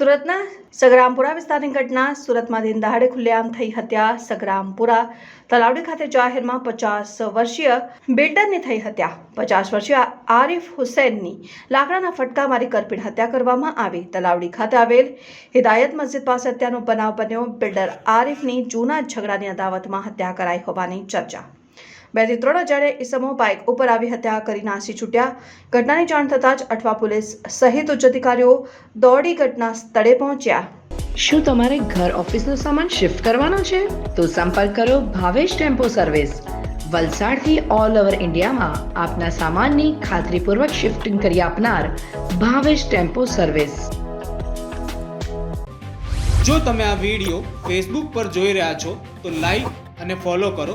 સુરતના સગરામપુરા વિસ્તારની ઘટના. સુરતમાં દિન દહાડે ખુલ્લેઆમ થઈ હત્યા સગરામપુરા તલાવડી ખાતે જાહેરમાં પચાસ વર્ષીય બિલ્ડરની થઈ હત્યા. પચાસ વર્ષીય આરિફ હુસૈનની લાકડાના ફટકા મારી કરપીણ હત્યા કરવામાં આવી. તલાવડી ખાતે આવેલ હિદાયત મસ્જિદ પાસે હત્યાનો બનાવ બન્યો. બિલ્ડર આરિફની જૂના ઝઘડાની અદાવતમાં હત્યા કરાઈ હોવાની ચર્ચા. બેથી ત્રણ હજારે ઇસમો બાઇક ઉપર આવી હત્યા કરી નાસી છૂટ્યા. ઘટનાની જાણ થતાં જ અઠવા પોલીસ સહિત ઉચ્ચ અધિકારીઓ દોડી ઘટના સ્થળે પહોંચ્યા. શું તમારે ઘર ઓફિસનો સામાન શિફ્ટ કરવાનો છે? તો સંપર્ક કરો ભાવેશ ટેમ્પો સર્વિસ. વલસાડથી ઓલ ઓવર ઇન્ડિયામાં આપના સામાનની ખાતરીપૂર્વક શિફ્ટિંગ કરી આપનાર ભાવેશ ટેમ્પો સર્વિસ. જો તમે આ વીડિયો ફેસબુક પર જોઈ રહ્યા છો તો લાઈક અને ફોલો કરો.